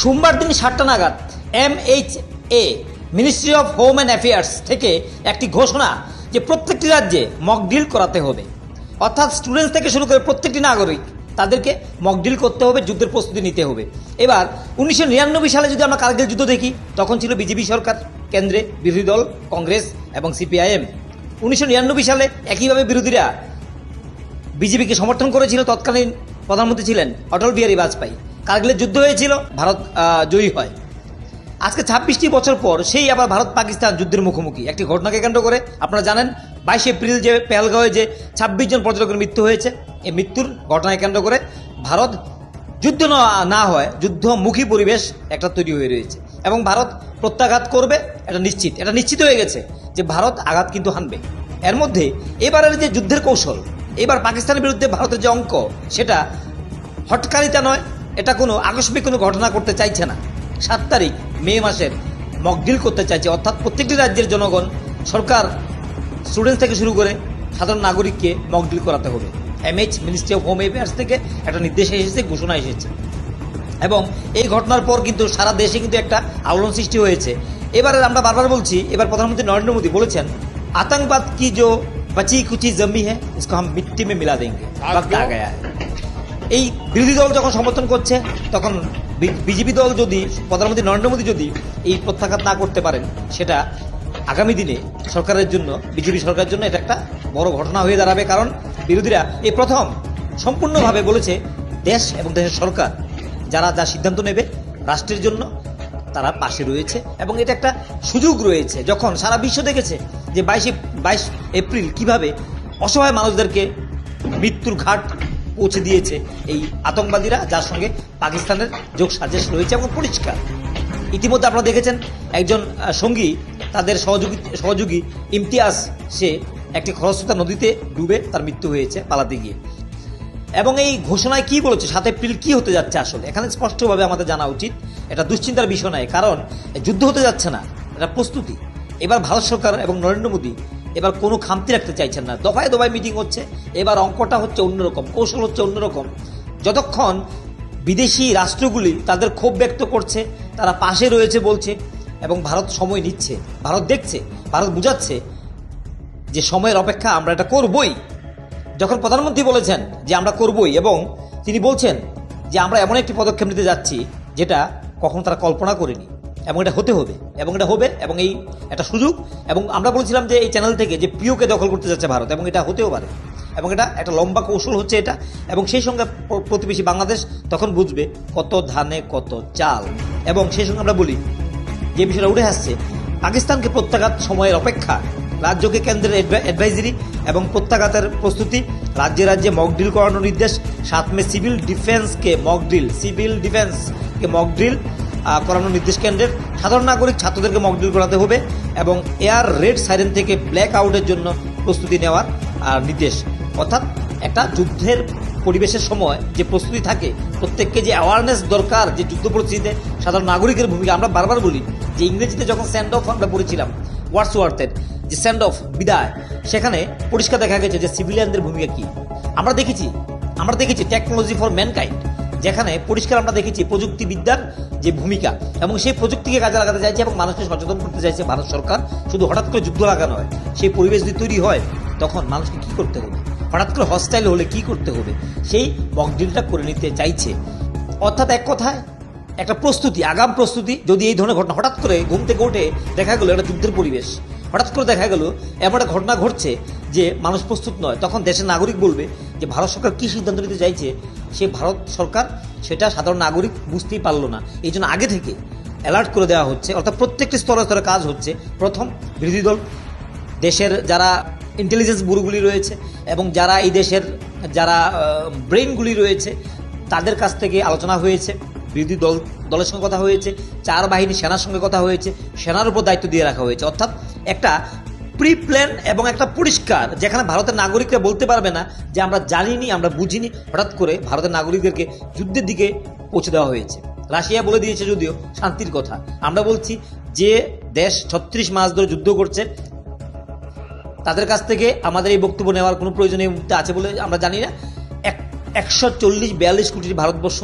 সোমবার দিন সাতটা নাগাদ M H A ministry of home and affairs থেকে একটি ঘোষণা যে প্রত্যেকটি রাজ্যে মক ডিল করাতে হবে। অর্থাৎ স্টুডেন্টস থেকে শুরু করে প্রত্যেকটি নাগরিক তাদেরকে মক ডিল করতে হবে, যুদ্ধের প্রস্তুতি নিতে হবে। এবার উনিশশো নিরানব্বই সালে যদি আমরা কার্গিল যুদ্ধ দেখি, তখন ছিল বিজেপি সরকার, কেন্দ্রে বিরোধী দল, কংগ্রেস এবং সিপিআইএম উনিশশো নিরানব্বই সালে একইভাবে বিরোধীরা বিজেপিকে সমর্থন করেছিল। তৎকালীন প্রধানমন্ত্রী ছিলেন অটল বিহারী বাজপেয়ী। কার্গিলের যুদ্ধ হয়েছিল, ভারত জয়ী হয়। আজকে ছাব্বিশটি বছর পর সেই আবার ভারত পাকিস্তান যুদ্ধের মুখোমুখি। একটি ঘটনাকে কেন্দ্র করে আপনারা জানেন, বাইশে এপ্রিল যে পেহেলগাঁওয়ে যে ছাব্বিশ জন পর্যটকের মৃত্যু হয়েছে, এই মৃত্যুর ঘটনাকে কেন্দ্র করে ভারত যুদ্ধ না- হয়, যুদ্ধমুখী পরিবেশ একটা তৈরি হয়ে রয়েছে। এবং ভারত প্রত্যাঘাত করবে, এটা নিশ্চিত। এটা নিশ্চিত হয়ে গেছে যে ভারত আঘাত কিন্তু হানবে। এর মধ্যে এবারের যে যুদ্ধের কৌশল, এবার পাকিস্তানের বিরুদ্ধে ভারতের যে অঙ্ক, সেটা হটকারিতা নয় এটা কোনো আকস্মিক কোনো ঘটনা করতে চাইছে না সাত তারিখ মে মাসের মকডিল করতে চাইছে অর্থাৎ প্রত্যেকটি রাজ্যের জনগণ সরকার স্টুডেন্টস থেকে শুরু করে সাধারণ নাগরিককে মকডিল করাতে হবে MH ministry of home affairs থেকে একটা নির্দেশ এসেছে ঘোষণা এসেছে এবং এই ঘটনার পর কিন্তু সারা দেশে কিন্তু একটা আলোড়ন সৃষ্টি হয়েছে এবারে আমরা বারবার বলছি এবার প্রধানমন্ত্রী নরেন্দ্র মোদী বলেছেন আতঙ্কবাদ কি जो बची कुची जमी है इसको हम मिट्टी में मिला देंगे वक्त आ गया है এই বিরোধী দল যখন সমর্থন করছে, তখন বিজেপি দল যদি, প্রধানমন্ত্রী নরেন্দ্র মোদী যদি এই প্রত্যাঘাত না করতে পারেন, সেটা আগামী দিনে সরকারের জন্য, বিজেপি সরকারের জন্য এটা একটা বড় ঘটনা হয়ে দাঁড়াবে। কারণ বিরোধীরা এই প্রথম সম্পূর্ণভাবে বলেছে, দেশ এবং দেশের সরকার যারা যা সিদ্ধান্ত নেবে রাষ্ট্রের জন্য, তারা পাশে রয়েছে এবং এটা একটা সুযোগ রয়েছে। যখন সারা বিশ্ব দেখেছে যে বাইশে, বাইশ এপ্রিল কীভাবে অসহায় মানুষদেরকে মৃত্যুর ঘাট পৌঁছে দিয়েছে এই আতঙ্কবাদীরা, যার সঙ্গে পাকিস্তানের যোগ সাজেশ রয়েছে এবং পরিষ্কার। ইতিমধ্যে আপনারা দেখেছেন, একজন সঙ্গী, তাদের সহযোগী সহযোগী ইমতিয়াজ, সে একটি খরস্রোতা নদীতে ডুবে তার মৃত্যু হয়েছে পালাতে গিয়ে। এবং এই ঘোষণায় কি বলেছে, সাত এপ্রিল কি হতে যাচ্ছে আসলে? এখানে স্পষ্টভাবে আমাদের জানা উচিত, এটা দুশ্চিন্তার বিষয় নয়, কারণ যুদ্ধ হতে যাচ্ছে না, এটা প্রস্তুতি। এবার ভারত সরকার এবং নরেন্দ্র মোদী এবার কোনো খামতি রাখতে চাইছেন না। দফায় দফায় মিটিং হচ্ছে, এবার অঙ্কটা হচ্ছে অন্যরকম, কৌশল হচ্ছে অন্যরকম। যতক্ষণ বিদেশি রাষ্ট্রগুলি তাদের ক্ষোভ ব্যক্ত করছে, তারা পাশে রয়েছে বলছে, এবং ভারত সময় নিচ্ছে, ভারত দেখছে, ভারত বুঝাচ্ছে যে সময়ের অপেক্ষা আমরা এটা করবই। যখন প্রধানমন্ত্রী বলেছেন যে আমরা করবই, এবং তিনি বলছেন যে আমরা এমন একটি পদক্ষেপ নিতে যাচ্ছি যেটা কখনো তারা কল্পনা করেনি। এবং এটা হতে হবে, এবং এটা হবে, এবং এই একটা সুযোগ, এবং আমরা বলছিলাম যে এই চ্যানেল থেকে যে প্রিয়কে দখল করতে যাচ্ছে ভারত, এবং এটা হতেও পারে, এবং এটা একটা লম্বা কৌশল হচ্ছে এটা, এবং সেই সঙ্গে প্রতিবেশী বাংলাদেশ তখন বুঝবে কত ধানে কত চাল, এবং সেই সঙ্গে আমরা বলি, যে বিষয়টা উঠে আসছে, পাকিস্তানকে প্রত্যাঘাত সময়ের অপেক্ষা, রাজ্যকে কেন্দ্রের অ্যাডভাইজারি এবং প্রত্যাঘাতের প্রস্তুতি, রাজ্যে রাজ্যে মকড্রিল করানোর নির্দেশ, সাত মে সিভিল ডিফেন্সকে মকড্রিল সিভিল ডিফেন্সকে মকড্রিল করানোর নির্দেশ কেন্দ্রের সাধারণ নাগরিক ছাত্রদেরকে মকড্রিল করাতে হবে এবং এয়ার রেড সাইরেন থেকে ব্ল্যাক আউটের জন্য প্রস্তুতি নেওয়ার নির্দেশ। অর্থাৎ একটা যুদ্ধের পরিবেশের সময় যে প্রস্তুতি থাকে, প্রত্যেককে যে অ্যাওয়ারনেস দরকার যে যুদ্ধ পরিস্থিতিতে সাধারণ নাগরিকের ভূমিকা, আমরা বারবার বলি যে ইংরেজিতে যখন স্যান্ড অফ আমরা পড়েছিলাম ওয়ার্ডস ওয়ার্থের যে স্যান্ড অফ বিদায়, সেখানে পরিষ্কার দেখা গেছে যে সিভিলিয়ানদের ভূমিকা কি। আমরা দেখেছি আমরা দেখেছি টেকনোলজি ফর ম্যানকাইন্ড যেখানে পরিষ্কার আমরা দেখেছি প্রযুক্তিবিদ্যার যে ভূমিকা এবং সেই প্রযুক্তিকে কাজে লাগাতে চাইছে এবং মানুষকে সচেতন করতে চাইছে ভারত সরকার। শুধু হঠাৎ করে যুদ্ধ লাগানো হয় সেই পরিবেশ যদি তৈরি হয়, তখন মানুষকে কি করতে হবে? হঠাৎ করে হস্টাইল হলে কি করতে হবে? সেই মকডিলটা করে নিতে চাইছে। অর্থাৎ এক কথায়, একটা প্রস্তুতি, আগাম প্রস্তুতি, যদি এই ধরনের ঘটনা, হঠাৎ করে ঘুম থেকে উঠে দেখা গেলো একটা যুদ্ধের পরিবেশ। হঠাৎ করে দেখা গেল এমন একটা ঘটনা ঘটছে যে মানুষ প্রস্তুত নয়, তখন দেশের নাগরিক বলবে যে, ভারত সরকার কী সিদ্ধান্ত নিতে চাইছে? সে ভারত সরকার, সেটা সাধারণ নাগরিক বুঝতেই পারল না। এই জন্য আগে থেকে অ্যালার্ট করে দেওয়া হচ্ছে, অর্থাৎ প্রত্যেকটি স্তরে স্তরে কাজ হচ্ছে। প্রথম বিরোধী দল, দেশের যারা ইন্টেলিজেন্স ব্যুরোগুলি রয়েছে এবং যারা এই দেশের যারা ব্রেইনগুলি রয়েছে, তাদের কাছ থেকে আলোচনা হয়েছে। বিরোধী দল, দলের সঙ্গে কথা হয়েছে, চার বাহিনী সেনার সঙ্গে কথা হয়েছে, সেনার উপর দায়িত্ব দিয়ে রাখা হয়েছে। অর্থাৎ একটা প্রি প্ল্যান এবং একটা পরিষ্কার, যেখানে ভারতের নাগরিকরা বলতে পারবে না যে আমরা জানিনি, আমরা বুঝিনি, হঠাৎ করে ভারতের নাগরিকদেরকে যুদ্ধের দিকে পৌঁছে দেওয়া হয়েছে। রাশিয়া বলে দিয়েছে যদিও, শান্তির কথা। আমরা বলছি যে দেশ ছত্রিশ মাস ধরে যুদ্ধ করছে, তাদের কাছ থেকে আমাদের এই বক্তব্য নেওয়ার কোনো প্রয়োজন এই মুহূর্তে আছে বলে আমরা জানি না। এক একশো চল্লিশ বিয়াল্লিশ কোটির ভারতবর্ষ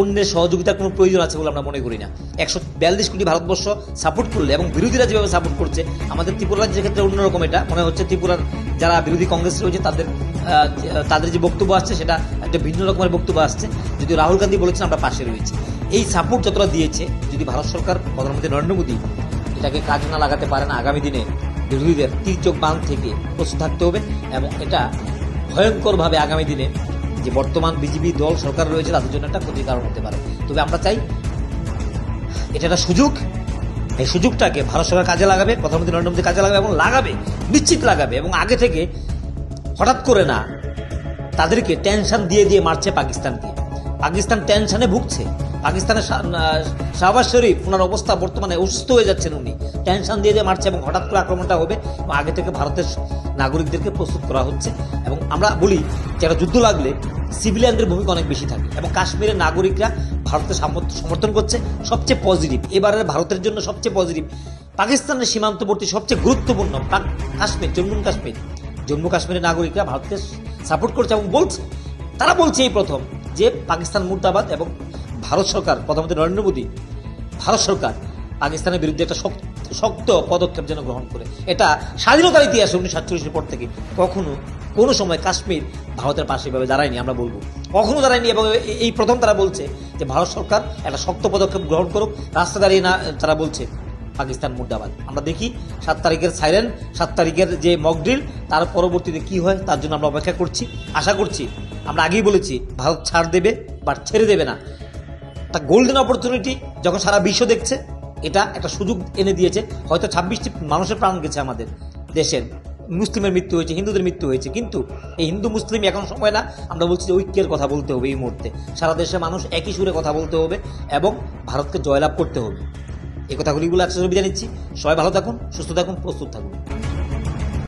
অন্যের সহযোগিতার কোনো প্রয়োজন আছে বলে আমরা মনে করি না। একশো বিয়াল্লিশ কোটি ভারতবর্ষ সাপোর্ট করলে এবং বিরোধীরা যেভাবে সাপোর্ট করছে, আমাদের ত্রিপুরা রাজ্যের ক্ষেত্রে অন্যরকম এটা। মনে হচ্ছে ত্রিপুরার যারা বিরোধী কংগ্রেস রয়েছে, তাদের তাদের যে বক্তব্য আসছে, সেটা একটা ভিন্ন রকমের বক্তব্য আসছে। যদি রাহুল গান্ধী বলেছেন, আমরা পাশে রয়েছি। এই সাপোর্ট যতটা দিয়েছে, যদি ভারত সরকার, প্রধানমন্ত্রী নরেন্দ্র মোদী এটাকে কাজে না লাগাতে পারেন আগামী দিনে বিরোধীদের তীর চোখ বাঁধ থেকে প্রস্তুত থাকতে হবে এবং এটা ভয়ঙ্করভাবে আগামী দিনে যে বর্তমান বিজেপি দল, সরকার রয়েছে, তাদের জন্য একটা ক্ষতির কারণ হতে পারে। তবে আমরা চাই এটা একটা সুযোগ। এই সুযোগটাকে ভারত সরকার কাজে লাগাবে, প্রধানমন্ত্রী নরেন্দ্র মোদী কাজে লাগাবে এবং লাগাবে, নিশ্চিত লাগাবে এবং আগে থেকে হঠাৎ করে না তাদেরকে টেনশন দিয়ে দিয়ে মারছে পাকিস্তানকে। পাকিস্তান টেনশনে ভুগছে। পাকিস্তানের শাহবাজ শরীফ, ওনার অবস্থা বর্তমানে অসুস্থ হয়ে যাচ্ছেন উনি। টেনশন দিয়ে দিয়ে মারছে এবং হঠাৎ করে আক্রমণটা হবে আগে থেকে ভারতের নাগরিকদেরকে প্রস্তুত করা হচ্ছে। এবং আমরা বলি যে একটা যুদ্ধ লাগলে সিভিলিয়ানদের ভূমিকা অনেক বেশি থাকে, এবং কাশ্মীরের নাগরিকরা ভারতের সমর্থন করছে সবচেয়ে পজিটিভ এবারের ভারতের জন্য সবচেয়ে পজিটিভ পাকিস্তানের সীমান্তবর্তী সবচেয়ে গুরুত্বপূর্ণ কাশ্মীর, জম্মু কাশ্মীর। জম্মু কাশ্মীরের নাগরিকরা ভারতকে সাপোর্ট করছে এবং বলছে, তারা বলছে এই প্রথম যে পাকিস্তান মুর্দাবাদ এবং ভারত সরকার, প্রধানমন্ত্রী নরেন্দ্র মোদী, ভারত সরকার পাকিস্তানের বিরুদ্ধে একটা শক্ত পদক্ষেপ যেন গ্রহণ করে। এটা স্বাধীনতার ইতিহাসে উনিশশো সাতচল্লিশের পর থেকে কখনো কোনো সময় কাশ্মীর ভারতের পাশে এভাবে দাঁড়ায়নি, আমরা বলব। কখনো দাঁড়ায়নি এবং এই প্রথম তারা বলছে যে ভারত সরকার একটা শক্ত পদক্ষেপ গ্রহণ করুক। রাস্তা দাঁড়িয়ে না, তারা বলছে পাকিস্তান মুর্দাবাদ। আমরা দেখি সাত তারিখের সাইরেন সাত তারিখের যে মক ড্রিল তার পরবর্তীতে কি হয়, তার জন্য আমরা অপেক্ষা করছি। আশা করছি, আমরা আগেই বলেছি, ভারত ছাড় দেবে বা ছেড়ে দেবে না। একটা গোল্ডেন অপরচুনিটি যখন সারা বিশ্ব দেখছে, এটা একটা সুযোগ এনে দিয়েছে। হয়তো ছাব্বিশটি মানুষের প্রাণ গেছে আমাদের দেশের। মুসলিমের মৃত্যু হয়েছে, হিন্দুদের মৃত্যু হয়েছে। কিন্তু এই হিন্দু, মুসলিম এখন সময় না, আমরা বলছি যে ঐক্যের কথা বলতে হবে এই মুহূর্তে। সারা দেশের মানুষ একই সুরে কথা বলতে হবে এবং ভারতকে জয়লাভ করতে হবে। এই কথাগুলিগুলো একসাথে বিদায় নিচ্ছি। সবাই ভালো থাকুন, সুস্থ থাকুন, প্রস্তুত থাকুন।